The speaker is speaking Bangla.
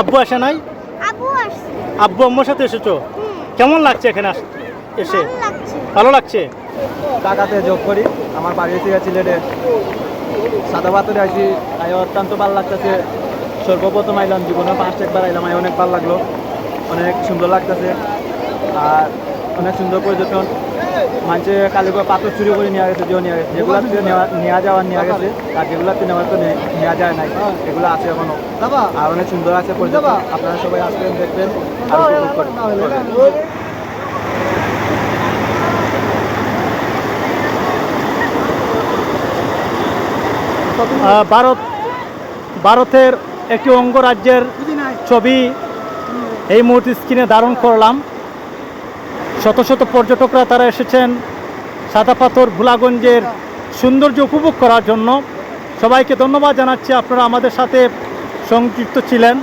আব্বু আসে নাই? আব্বু আম্মুর সাথে এসেছ? কেমন লাগছে এখানে এসে? ভালো লাগছে। ভালো লাগছে? টাকাতে যোগ করি। আমার বাড়ি থেকে সিলেটে সাদা পাথরে আসি। তাই অত্যন্ত ভালো লাগতেছে। সর্বপ্রথম আইলাম জীবনে ফার্স্ট একবার আইলাম। আই অনেক ভালো লাগল। অনেক সুন্দর লাগতেছে। আর অনেক সুন্দর পর্যটন মানুষে কালীপুর পাথর চুরি করে নিয়ে গেছে যেও নিয়ে গেছে। যেগুলাতে নেওয়া নেওয়া যাওয়ার নিয়ে গেছে আর যেগুলাতে নেওয়ার তো নেওয়া যায় নাই। এগুলো আছে এখনও। আর অনেক সুন্দর আছে পর্যটন আপনারা সবাই আসবেন দেখবেন আর উপভোগ করবেন। করবেন আহ, ভারত ভারতের একটি অঙ্গরাজ্যের ছবি এই মুহূর্তে স্ক্রিনে ধারণ করলাম। শত শত পর্যটকরা তারা এসেছেন সাদা পাথর ভোলাগঞ্জের সৌন্দর্য উপভোগ করার জন্য। সবাইকে ধন্যবাদ জানাচ্ছি, আপনারা আমাদের সাথে সংযুক্ত ছিলেন।